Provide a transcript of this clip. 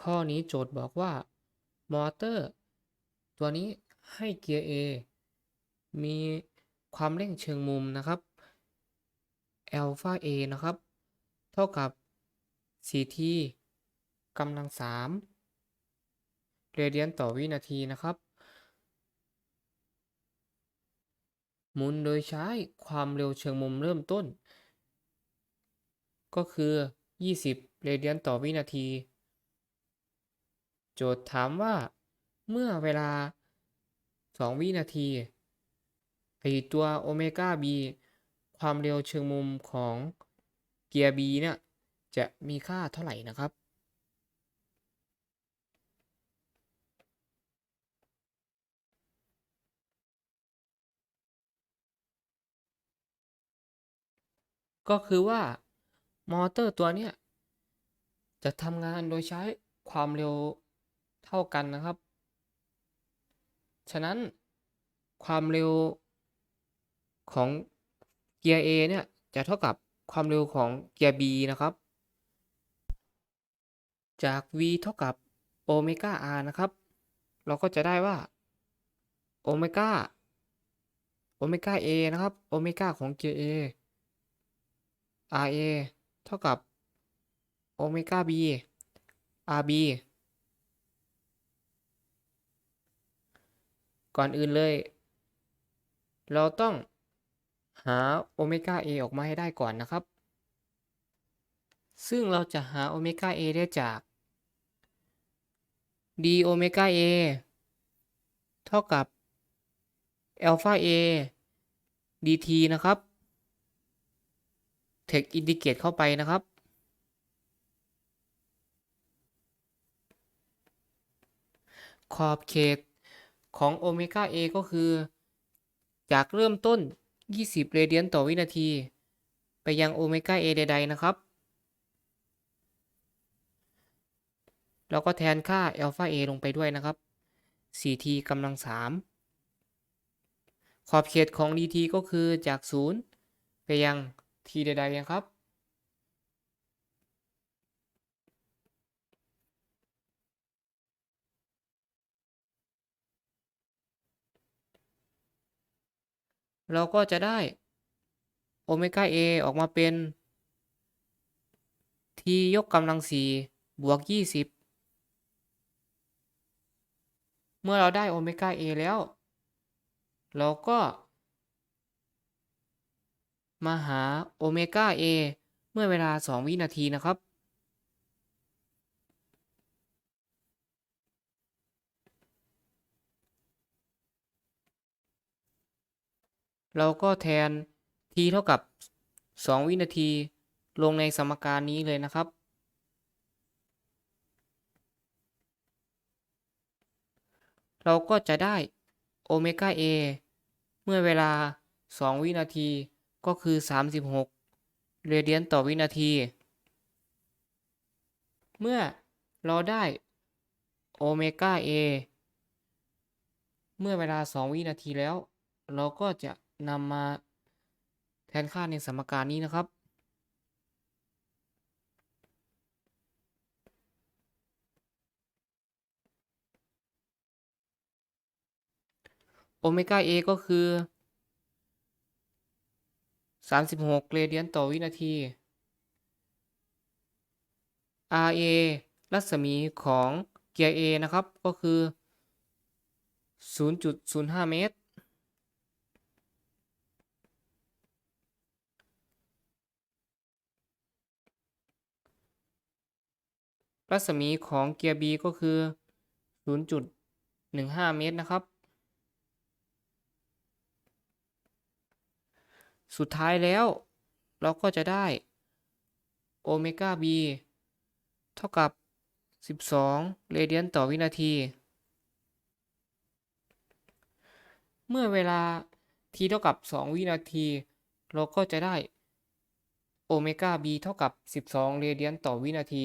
ข้อนี้โจทย์บอกว่ามอเตอร์ ตัวนี้ให้เกียร์ A มีความเร่งเชิงมุมนะครับอัลฟา A นะครับ เท่ากับ 4t กำลัง 3 เรเดียนต่อวินาทีนะครับ หมุนโดยใช้ความเร็วเชิงมุมเริ่มต้น ก็คือ 20 เรเดียนต่อวินาที โจทย์ถามว่า เมื่อเวลา 2 วินาทีไอตัวโอเมก้า b ความเร็วเชิงมุมของเกียร์ b เนี่ยจะมีค่าเท่าไหร่นะครับ ก็คือว่ามอเตอร์ตัวเนี้ยจะทำงานโดยใช้ความเร็ว เท่ากันนะครับ ฉะนั้นความเร็วของเกียร์ A เนี่ยจะเท่ากับความเร็วของเกียร์ B นะครับ จาก v เท่ากับโอเมก้า r นะครับ เราก็จะได้ว่าโอเมก้าโอเมก้า a นะครับ โอเมก้าของเกียร์ A RA เท่ากับโอเมก้า B RB ก่อนอื่นเลย เราต้องหาโอเมก้า A ออกมาให้ได้ก่อนนะครับ ซึ่งเราจะหาโอเมก้า A ได้จาก d โอเมก้า A เท่ากับอัลฟา A dt นะครับ Text Indicate เข้าไปนะครับ ขอบเขต ของโอเมก้า A ก็คือ จากเริ่มต้น 20 เรเดียนต่อวินาที ไปยังโอเมก้า A ใด ๆ นะครับเราก็แทนค่าอัลฟา A ลงไปด้วยนะครับ 4t กำลัง 3 ขอบเขตของ dt ก็คือจาก 0 ไปยัง t ใด ๆ นะครับ เราก็จะได้โอเมก้า a ออกมาเป็น t ยกกำลัง4บวก 20 เมื่อเราได้โอเมก้า a แล้ว เราก็ มาหาโอเมก้า a เมื่อเวลา 2 วินาทีนะครับ เราก็แทน t เท่ากับ 2 วินาที ลงในสมการนี้เลยนะครับ เราก็จะได้โอเมก้า a เมื่อเวลา 2 วินาทีก็คือ 36 เรเดียนต่อวินาที เมื่อเราได้โอเมก้า a เมื่อเวลา 2 วินาทีแล้ว เราก็จะ นำมาแทนค่าในสมการนี้นะครับ โอเมก้า a ก็คือ 36เรเดียนต่อวินาที RA รัศมีของเกียร์ A นะครับ ก็คือ 0.05 เมตร รัศมีของเกียร์ B ก็คือ 0.15 เมตรนะครับ สุดท้ายแล้วเราก็จะได้โอเมก้า b เท่ากับ 12 เรเดียนต่อวินาที เมื่อเวลา t เท่ากับ 2 วินาที เราก็จะได้โอเมก้า b เท่ากับ 12 เรเดียนต่อวินาที